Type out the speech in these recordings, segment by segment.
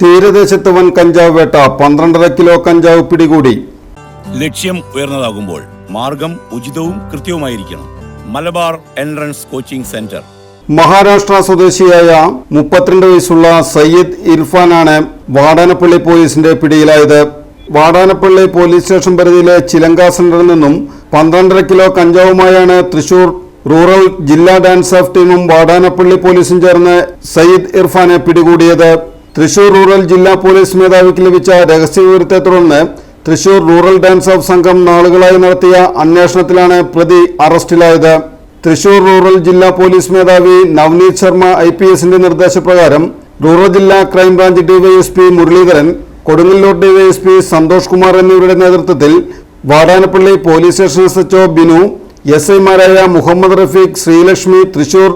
തീരദേശത്ത് വൻ കഞ്ചാവ് വേട്ട പന്ത്രണ്ടര കിലോ കഞ്ചാവ് പിടികൂടി. ലക്ഷ്യം ഉയർന്നതാകുമ്പോൾ മാർഗം ഉചിതവും കൃത്യവുമായിരിക്കണം. Malabar entrance coaching centre. Maharashtra സ്വദേശിയായ മുപ്പത്തിരണ്ട് വയസ്സുള്ള സയ്യിദ് ഇർഫാനാണ് വാടാനപ്പള്ളി പോലീസിന്റെ പിടിയിലായത്. വാടാനപ്പള്ളി പോലീസ് സ്റ്റേഷൻ പരിധിയിലെ ചിലങ്ക സെന്ററിൽ നിന്നും പന്ത്രണ്ടര കിലോ കഞ്ചാവുമായാണ് തൃശൂർ റൂറൽ ജില്ലാ ഡാൻസ് ഓഫ് ടീമും വാടാനപ്പള്ളി പോലീസും ചേർന്ന് സയ്യിദ് ഇർഫാനെ പിടികൂടിയത്. തൃശൂർ റൂറൽ ജില്ലാ പോലീസ് മേധാവിക്ക് ലഭിച്ച രഹസ്യവിവരത്തെ തുടർന്ന് തൃശൂർ റൂറൽ ഡാൻസ് ഓഫ് സംഘം നാളുകളായി നടത്തിയ അന്വേഷണത്തിലാണ് പ്രതി അറസ്റ്റിലായത്. തൃശൂർ റൂറൽ ജില്ലാ പോലീസ് മേധാവി നവനീത് ശർമ്മ ഐ പി എസിന്റെ നിർദ്ദേശപ്രകാരം റൂറൽ ജില്ലാ crime branch DYSP Muraleedharan Kodungallur DYSP Santhosh Kumar എന്നിവരുടെ നേതൃത്വത്തിൽ Vadanappally police station S HO Binu S ഐമാരായ മുഹമ്മദ് റഫീഖ് ശ്രീലക്ഷ്മി തൃശൂർ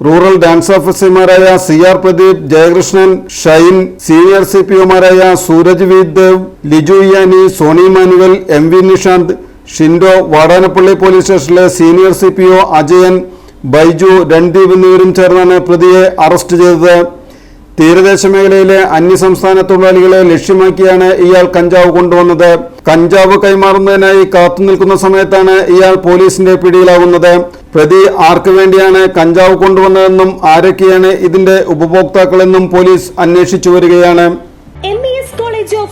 റൂറൽ ഡാൻസ് ഓഫീസർമാരായ C R Pradeep Jayakrishnan Shine senior C P ഒമാരായ Sooraj വീദ്ദേവ് Liju ഇയാനി Sony Manuel M V Nishanth Shindo Vadanappally police സ്റ്റേഷനിലെ senior C P O Ajayan Baiju Randeep എന്നിവരും ചേർന്നാണ് പ്രതിയെ arrest ചെയ്തത്. തീരദേശ മേഖലയിലെ അന്യസംസ്ഥാന തൊഴിലാളികളെ ലക്ഷ്യമാക്കിയാണ് ഇയാൾ കഞ്ചാവ് കൊണ്ടുവന്നത്. കഞ്ചാവ് കൈമാറുന്നതിനായി കാത്തുനിൽക്കുന്ന സമയത്താണ് ഇയാൾ പോലീസിന്റെ പിടിയിലാവുന്നത്. പ്രതി ആർക്കു വേണ്ടിയാണ് കഞ്ചാവ് കൊണ്ടുവന്നതെന്നും ആരൊക്കെയാണ് ഇതിന്റെ ഉപഭോക്താക്കളെന്നും പോലീസ് അന്വേഷിച്ചു വരികയാണ്.